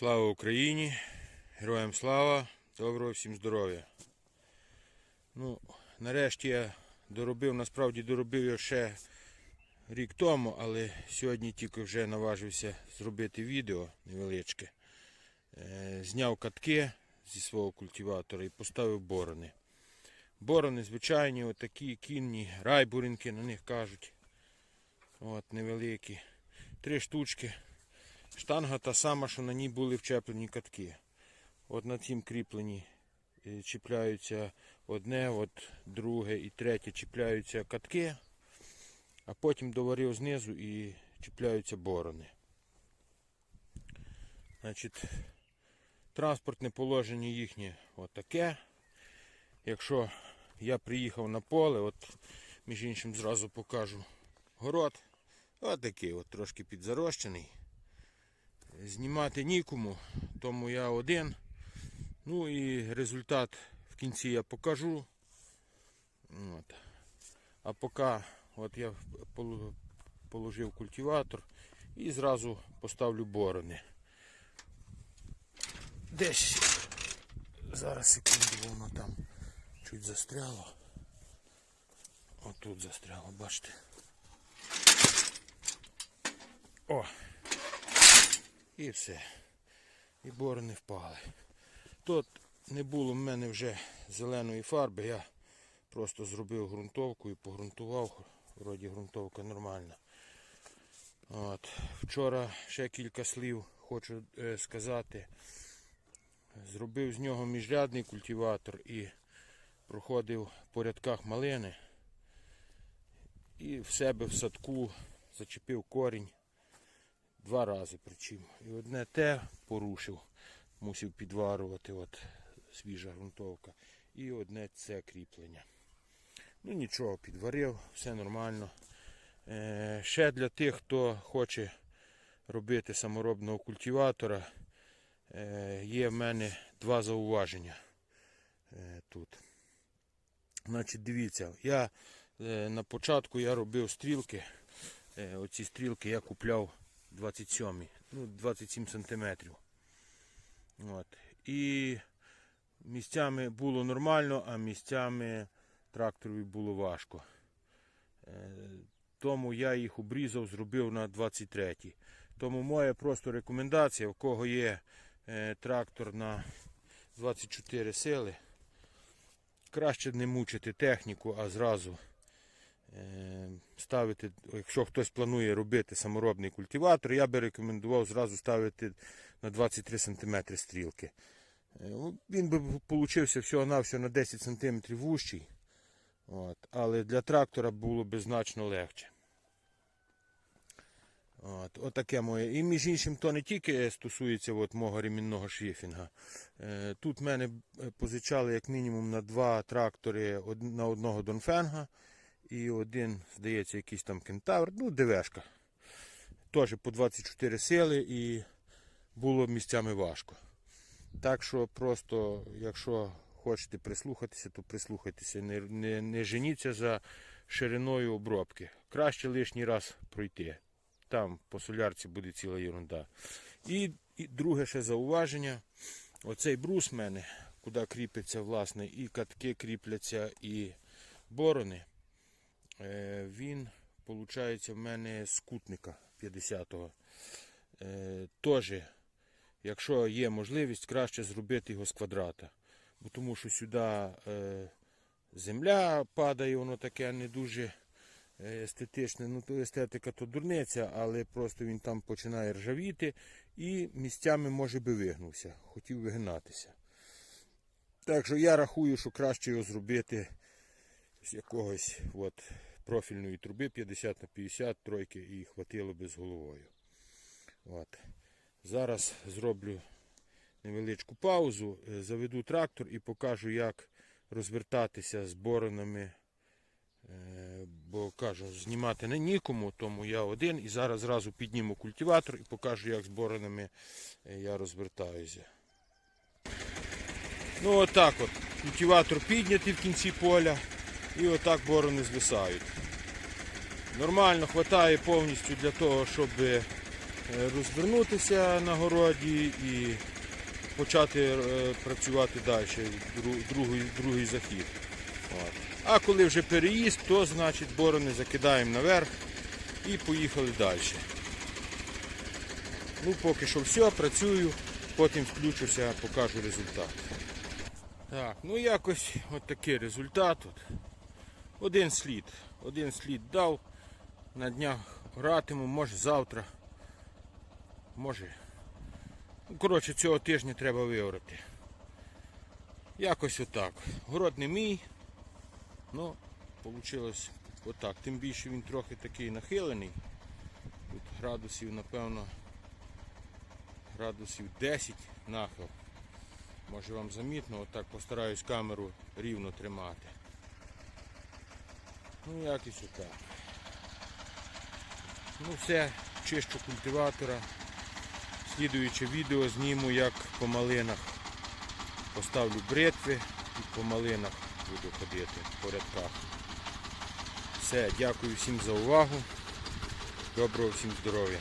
Слава Україні! Героям слава! Доброго всім здоров'я! Ну, нарешті я доробив, насправді доробив я ще рік тому, але сьогодні тільки вже наважився зробити відео невеличке. Е, Зняв катки зі свого культиватора і поставив борони. Борони звичайні, отакі кінні, райбуринки на них кажуть. От, невеликі. Три штучки. Штанга та сама, що на ній були вчеплені катки. От на цім кріплені е, чіпляються одне, от друге і третє чіпляються катки, а потім доварив знизу і чіпляються борони. Значить, транспортне положення їхнє отаке. Якщо я приїхав на поле, от між іншим зразу покажу город. Отакий, от трошки підзарощений знімати нікому, тому я один. Ну і результат в кінці я покажу. От. А поки от я положив культиватор і зразу поставлю борони. Десь зараз секунду воно там чуть застряло. Отут застряло, бачите. О! І все. І борони впали. Тут не було в мене вже зеленої фарби, я просто зробив ґрунтовку і погрунтував. Вроді ґрунтовка нормальна. От. Вчора ще кілька слів хочу е, сказати. Зробив з нього міжрядний культиватор і проходив по рядках малини. І в себе в садку зачепив корінь. Два рази причому. І одне те порушив, мусив підварувати, от свіжа ґрунтовка. І одне це кріплення. Ну нічого, підварив, все нормально. Е, ще для тих, хто хоче робити саморобного культиватора, е, є в мене два зауваження е, тут. Значить, дивіться, я е, на початку я робив стрілки. Е, оці стрілки я купляв 27, ну 27 сантиметрів. От. І місцями було нормально, а місцями тракторові було важко. Е, Тому я їх обрізав, зробив на 23. Тому моя просто рекомендація, в кого є е, трактор на 24 сили, краще не мучити техніку, а зразу ставити, якщо хтось планує робити саморобний культиватор, я би рекомендував зразу ставити на 23 см стрілки. Е, ну, Він би получився всього-навсього на 10 см вущий. От. Але для трактора було б значно легше. От, отаке моє. І між іншим, то не тільки стосується от мого ремінного шліфінга. Е, тут мене е, позичали як мінімум на два трактори на одного Донфенга. І один, здається, якийсь там кентавр, ну, ДВшка. Теж по 24 сили і було місцями важко. Так що просто, якщо хочете прислухатися, то прислухайтеся. Не, не, не женіться за шириною обробки. Краще лишній раз пройти. Там по солярці буде ціла ерунда. І, і друге ще зауваження. Оцей брус в мене, куди кріпиться, власне, і катки кріпляться, і борони. Е, Він, виходить, в мене з кутника 50-го. Е, Теж, якщо є можливість, краще зробити його з квадрата. Бо тому що сюди е, земля падає, воно таке не дуже естетичне. Ну, то естетика то дурниця, але просто він там починає ржавіти і місцями може би вигнувся. Хотів вигинатися. Так що я рахую, що краще його зробити з якогось от, профільної труби 50 на 50 тройки і хватило би з головою. От. Зараз зроблю невеличку паузу, е, заведу трактор і покажу, як розвертатися з боронами. Е, Бо кажу, знімати не нікому, тому я один і зараз зразу підніму культиватор і покажу, як з боронами е, я розвертаюся. Ну отак от. Культиватор піднятий в кінці поля і отак борони звисають. Нормально вистачає повністю для того, щоб е, розвернутися на городі і почати е, працювати далі, другий, другий захід. От. А коли вже переїзд, то значить борони закидаємо наверх і поїхали далі. Ну, поки що все, працюю, потім включуся, покажу результат. Так, ну якось от такий результат. Один слід. Один слід дав. На днях гратиму, може завтра. Може. Ну, коротше, цього тижня треба виорати. Якось отак. Город не мій. Ну, вийшло отак. Тим більше він трохи такий нахилений. Тут градусів, напевно, градусів 10 нахил. Може вам замітно, отак постараюсь камеру рівно тримати. Ну якось отак. Ну все, чищу культиватора. Слідуюче відео зніму, як по малинах поставлю бритви і по малинах буду ходити по рядках. Все, дякую всім за увагу. Доброго всім здоров'я.